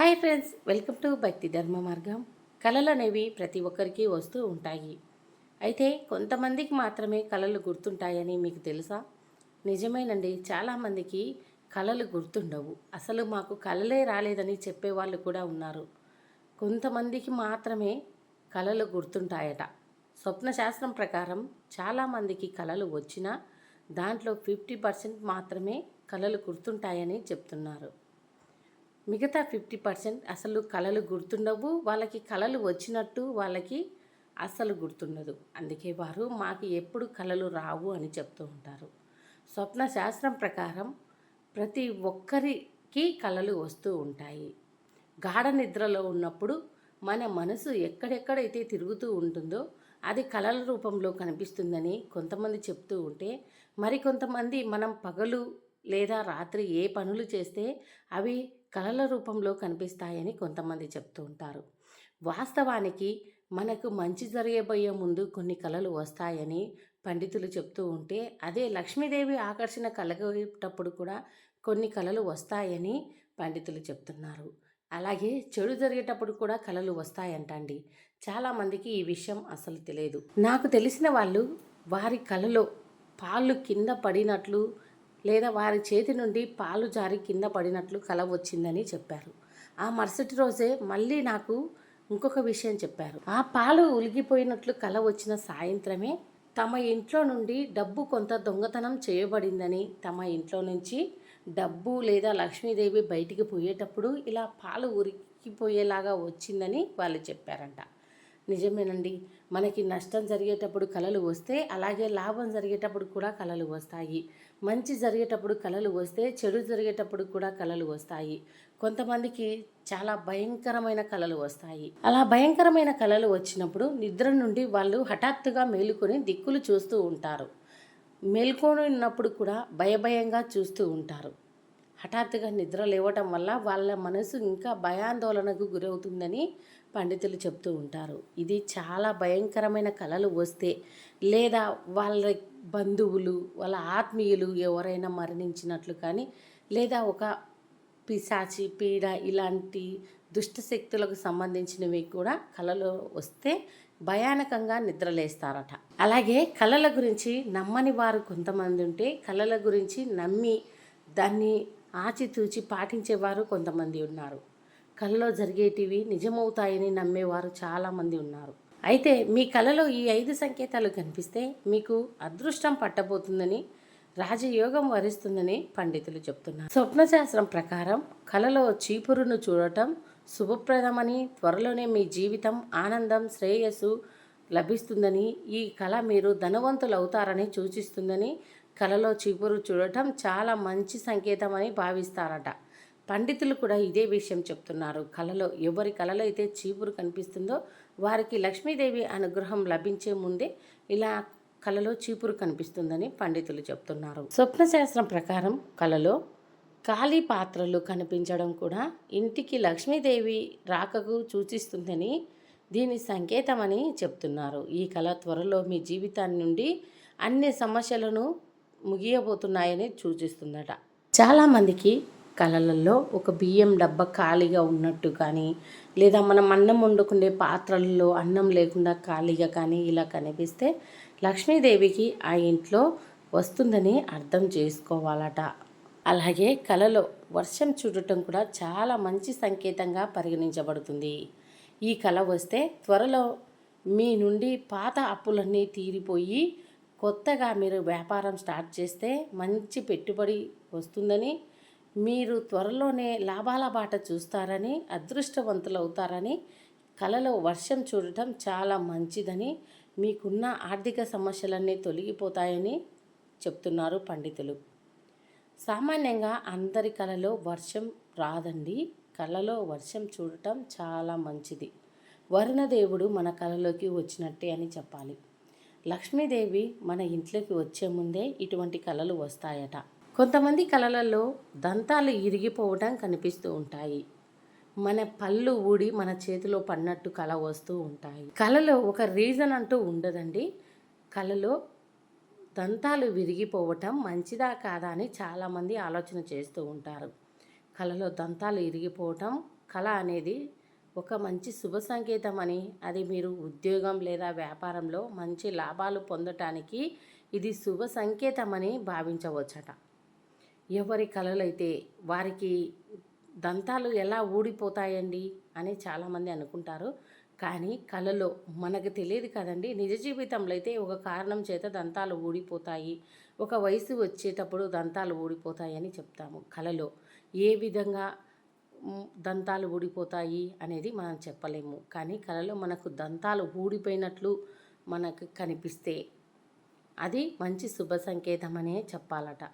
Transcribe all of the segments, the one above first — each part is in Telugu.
హాయ్ ఫ్రెండ్స్ వెల్కమ్ టు భక్తి ధర్మ మార్గం. కళలు అనేవి ప్రతి ఒక్కరికి వస్తూ ఉంటాయి. అయితే కొంతమందికి మాత్రమే కళలు గుర్తుంటాయని మీకు తెలుసా? నిజమేనండి చాలామందికి కళలు గుర్తుండవు. అసలు మాకు కళలే రాలేదని చెప్పేవాళ్ళు కూడా ఉన్నారు. కొంతమందికి మాత్రమే కళలు గుర్తుంటాయట. స్వప్న శాస్త్రం ప్రకారం చాలామందికి కళలు వచ్చినా దాంట్లో ఫిఫ్టీ పర్సెంట్ మాత్రమే కళలు గుర్తుంటాయని చెప్తున్నారు. మిగతా ఫిఫ్టీ పర్సెంట్ అసలు కళలు గుర్తుండవు. వాళ్ళకి కళలు వచ్చినట్టు వాళ్ళకి అస్సలు గుర్తుండదు. అందుకే వారు మాకు ఎప్పుడు కళలు రావు అని చెప్తూ ఉంటారు. స్వప్న శాస్త్రం ప్రకారం ప్రతి ఒక్కరికి కళలు వస్తూ ఉంటాయి. గాఢ నిద్రలో ఉన్నప్పుడు మన మనసు ఎక్కడెక్కడైతే తిరుగుతూ ఉంటుందో అది కళల రూపంలో కనిపిస్తుందని కొంతమంది చెప్తూ ఉంటే మరికొంతమంది మనం పగలు లేదా రాత్రి ఏ పనులు చేస్తే అవి కళల రూపంలో కనిపిస్తాయని కొంతమంది చెప్తూ ఉంటారు. వాస్తవానికి మనకు మంచి జరగబోయే ముందు కొన్ని కళలు వస్తాయని పండితులు చెప్తూ ఉంటే అదే లక్ష్మీదేవి ఆకర్షణ కలగేటప్పుడు కూడా కొన్ని కళలు వస్తాయని పండితులు చెప్తున్నారు. అలాగే చెడు జరిగేటప్పుడు కూడా కళలు వస్తాయంటండి. చాలామందికి ఈ విషయం అసలు తెలియదు. నాకు తెలిసిన వాళ్ళు వారి కళలో పాలు కింద పడినట్లు లేదా వారి చేతి నుండి పాలు జారి కింద పడినట్లు కల వచ్చిందని చెప్పారు. ఆ మరుసటి రోజే మళ్ళీ నాకు ఇంకొక విషయం చెప్పారు. ఆ పాలు ఉలిగిపోయినట్లు కల వచ్చిన సాయంత్రమే తమ ఇంట్లో నుండి డబ్బు కొంత దొంగతనం చేయబడిందని తమ ఇంట్లో నుంచి డబ్బు లేదా లక్ష్మీదేవి బయటికి పోయేటప్పుడు ఇలా పాలు ఉరికిపోయేలాగా వచ్చిందని వాళ్ళు చెప్పారంట. నిజమేనండి. మనకి నష్టం జరిగేటప్పుడు కళలు వస్తే అలాగే లాభం జరిగేటప్పుడు కూడా కళలు వస్తాయి. మంచి జరిగేటప్పుడు కళలు వస్తే చెడు జరిగేటప్పుడు కూడా కళలు వస్తాయి. కొంతమందికి చాలా భయంకరమైన కళలు వస్తాయి. అలా భయంకరమైన కళలు వచ్చినప్పుడు నిద్ర నుండి వాళ్ళు హఠాత్తుగా మేలుకొని దిక్కులు చూస్తూ ఉంటారు. మేల్కొని ఉన్నప్పుడు కూడా భయభయంగా చూస్తూ ఉంటారు. హఠాత్తుగా నిద్ర లేవటం వల్ల వాళ్ళ మనసు ఇంకా భయాందోళనకు గురవుతుందని పండితులు చెప్తూ ఉంటారు. ఇది చాలా భయంకరమైన కళలు వస్తే లేదా వాళ్ళ బంధువులు వాళ్ళ ఆత్మీయులు ఎవరైనా మరణించినట్లు కానీ లేదా ఒక పిశాచి పీడ ఇలాంటి దుష్ట శక్తులకు సంబంధించినవి కూడా కళలు వస్తే భయానకంగా నిద్రలేస్తారట అలాగే కళల గురించి నమ్మని వారు కొంతమంది ఉంటే కళల గురించి నమ్మి దాన్ని ఆచితూచి పాటించేవారు కొంతమంది ఉన్నారు. కళలో జరిగేటివి నిజమవుతాయని నమ్మేవారు చాలామంది ఉన్నారు. అయితే మీ కళలో ఈ ఐదు సంకేతాలు కనిపిస్తే మీకు అదృష్టం పట్టబోతుందని రాజయోగం వరిస్తుందని పండితులు చెప్తున్నారు. స్వప్నశాస్త్రం ప్రకారం కళలో చీపురును చూడటం శుభప్రదమని త్వరలోనే మీ జీవితం ఆనందం శ్రేయస్సు లభిస్తుందని ఈ కళ మీరు ధనవంతులు అవుతారని సూచిస్తుందని కలలో చీపురు చూడటం చాలా మంచి సంకేతమని భావిస్తారట. పండితులు కూడా ఇదే విషయం చెప్తున్నారు. కళలో ఎవరి కళలో అయితే చీపురు కనిపిస్తుందో వారికి లక్ష్మీదేవి అనుగ్రహం లభించే ముందే ఇలా కళలో చీపురు కనిపిస్తుందని పండితులు చెప్తున్నారు. స్వప్నశాస్త్రం ప్రకారం కళలో ఖాళీ పాత్రలు కనిపించడం కూడా ఇంటికి లక్ష్మీదేవి రాకకు సూచిస్తుందని దీని సంకేతమని చెప్తున్నారు. ఈ కళ త్వరలో మీ జీవితాన్ని నుండి అన్ని సమస్యలను ముగియబోతున్నాయని సూచిస్తుందట. చాలామందికి కళలలో ఒక బియ్యం డబ్బా ఖాళీగా ఉన్నట్టు కానీ లేదా మనం అన్నం వండుకునే పాత్రలలో అన్నం లేకుండా ఖాళీగా కానీ ఇలా కనిపిస్తే లక్ష్మీదేవికి ఆ ఇంట్లో వస్తుందని అర్థం చేసుకోవాలట. అలాగే కళలో వర్షం చూడటం కూడా చాలా మంచి సంకేతంగా పరిగణించబడుతుంది. ఈ కళ వస్తే త్వరలో మీ నుండి పాత అప్పులన్నీ తీరిపోయి కొత్తగా మీరు వ్యాపారం స్టార్ట్ చేస్తే మంచి పెట్టుబడి వస్తుందని మీరు త్వరలోనే లాభాల బాట చూస్తారని అదృష్టవంతులు అవుతారని కలలో వర్షం చూడటం చాలా మంచిదని మీకున్న ఆర్థిక సమస్యలన్నీ తొలగిపోతాయని చెప్తున్నారు పండితులు. సామాన్యంగా అందరి కళలో వర్షం రాదండి. కళలో వర్షం చూడటం చాలా మంచిది. వరుణదేవుడు మన కళలోకి వచ్చినట్టే అని చెప్పాలి. లక్ష్మీదేవి మన ఇంట్లోకి వచ్చే ముందే ఇటువంటి కళలు వస్తాయట. కొంతమంది కళలలో దంతాలు ఇరిగిపోవడం కనిపిస్తూ ఉంటాయి. మన పళ్ళు ఊడి మన చేతిలో పడినట్టు కళ వస్తూ ఉంటాయి. కళలో ఒక రీజన్ అంటూ ఉండదండి. కళలో దంతాలు విరిగిపోవటం మంచిదా కాదా అని చాలామంది ఆలోచన చేస్తూ ఉంటారు. కళలో దంతాలు ఇరిగిపోవటం కళ అనేది ఒక మంచి శుభ సంకేతం అని అది మీరు ఉద్యోగం లేదా వ్యాపారంలో మంచి లాభాలు పొందటానికి ఇది శుభ సంకేతమని భావించవచ్చట. ఎవరి కళలైతే వారికి దంతాలు ఎలా ఊడిపోతాయండి అని చాలామంది అనుకుంటారు. కానీ కళలో మనకు తెలియదు కదండి. నిజ జీవితంలో అయితే ఒక కారణం చేత దంతాలు ఊడిపోతాయి. ఒక వయసు వచ్చేటప్పుడు దంతాలు ఊడిపోతాయి అని చెప్తాము కళలో ఏ విధంగా దంతాలు ఊడిపోతాయి అనేది మనం చెప్పలేము. కానీ కళలో మనకు దంతాలు ఊడిపోయినట్లు మనకు కనిపిస్తే అది మంచి శుభ సంకేతమనే చెప్పాలట.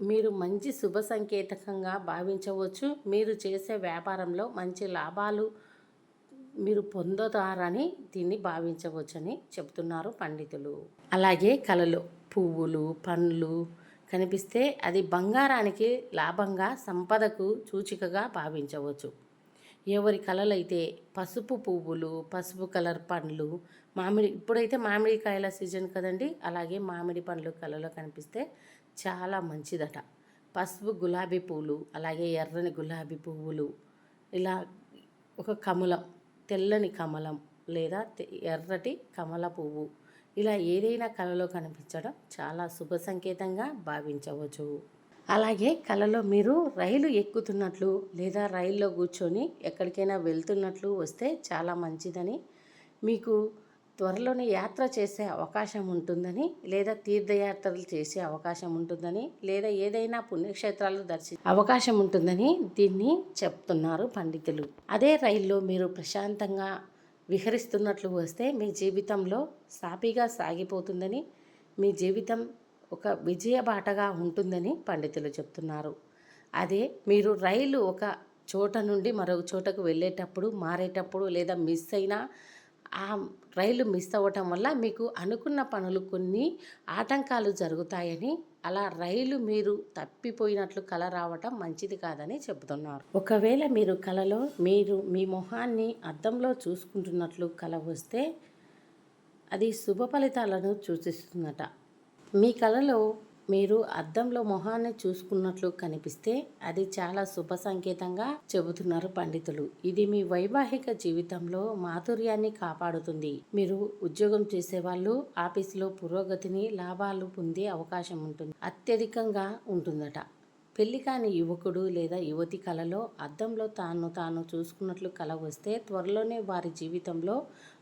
మీరు మంచి శుభ సంకేతకంగా భావించవచ్చు. మీరు చేసే వ్యాపారంలో మంచి లాభాలు మీరు పొందుతారని దీన్ని భావించవచ్చని చెప్తున్నారు పండితులు. అలాగే కళలు పువ్వులు పండ్లు కనిపిస్తే అది బంగారానికి లాభంగా సంపదకు సూచికగా భావించవచ్చు. ఎవరి కళలైతే పసుపు పువ్వులు పసుపు కలర్ పండ్లు మామిడి ఇప్పుడైతే మామిడికాయల సీజన్ కదండి అలాగే మామిడి పండ్లు కళలో కనిపిస్తే చాలా మంచిదట. పసుపు గులాబీ పువ్వులు అలాగే ఎర్రని గులాబీ పువ్వులు ఇలా ఒక కమలం తెల్లని కమలం లేదా తె- ఎర్రటి కమల పువ్వు ఇలా ఏదైనా కళలో కనిపించడం చాలా శుభ సంకేతంగా భావించవచ్చు. అలాగే కళలో మీరు రైలు ఎక్కుతున్నట్లు లేదా రైల్లో కూర్చొని ఎక్కడికైనా వెళ్తున్నట్లు వస్తే చాలా మంచిదని మీకు త్వరలోనే యాత్ర చేసే అవకాశం ఉంటుందని లేదా తీర్థయాత్రలు చేసే అవకాశం ఉంటుందని లేదా ఏదైనా పుణ్యక్షేత్రాలు దర్శి అవకాశం ఉంటుందని దీన్ని చెప్తున్నారు పండితులు. అదే రైల్లో మీరు ప్రశాంతంగా విహరిస్తున్నట్లు వస్తే మీ జీవితంలో సాఫీగా సాగిపోతుందని మీ జీవితం ఒక విజయ బాటగా ఉంటుందని పండితులు చెప్తున్నారు. అదే మీరు రైలు ఒక చోట నుండి మరొక చోటకు వెళ్ళేటప్పుడు మారేటప్పుడు లేదా మిస్ అయినా ఆ రైలు మిస్ అవ్వటం వల్ల మీకు అనుకున్న పనులు కొన్ని ఆటంకాలు జరుగుతాయని అలా రైలు మీరు తప్పిపోయినట్లు కల రావటం మంచిది కాదని చెబుతున్నారు. ఒకవేళ మీరు కలలో మీరు మీ మొహాన్ని అద్దంలో చూసుకుంటున్నట్లు కల వస్తే అది శుభ ఫలితాలను సూచిస్తుందట. మీ కలలో మీరు అద్దంలో మొహాన్ని చూసుకున్నట్లు కనిపిస్తే అది చాలా శుభ సంకేతంగా చెబుతున్నారు పండితులు. ఇది మీ వైవాహిక జీవితంలో మాధుర్యాన్ని కాపాడుతుంది. మీరు ఉద్యోగం చేసేవాళ్ళు ఆఫీసులో పురోగతిని లాభాలు పొందే అవకాశం ఉంటుంది. అత్యధికంగా ఉంటుందట. పెళ్ళి కాని యువకుడు లేదా యువతి కలలో అద్దంలో తాను తాను చూసుకున్నట్లు కల వస్తే త్వరలోనే వారి జీవితంలో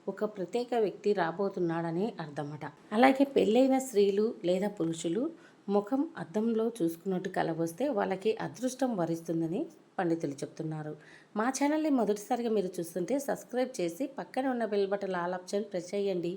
ఒక ప్రత్యేక వ్యక్తి రాబోతున్నాడని అర్థమట. అలాగే పెళ్ళైన స్త్రీలు లేదా పురుషులు ముఖం అద్దంలో చూసుకున్నట్టు కలవస్తే వాళ్ళకి అదృష్టం వరిస్తుందని పండితులు చెప్తున్నారు. మా ఛానల్ని మొదటిసారిగా మీరు చూస్తుంటే సబ్స్క్రైబ్ చేసి పక్కన ఉన్న bell button all option press చేయండి.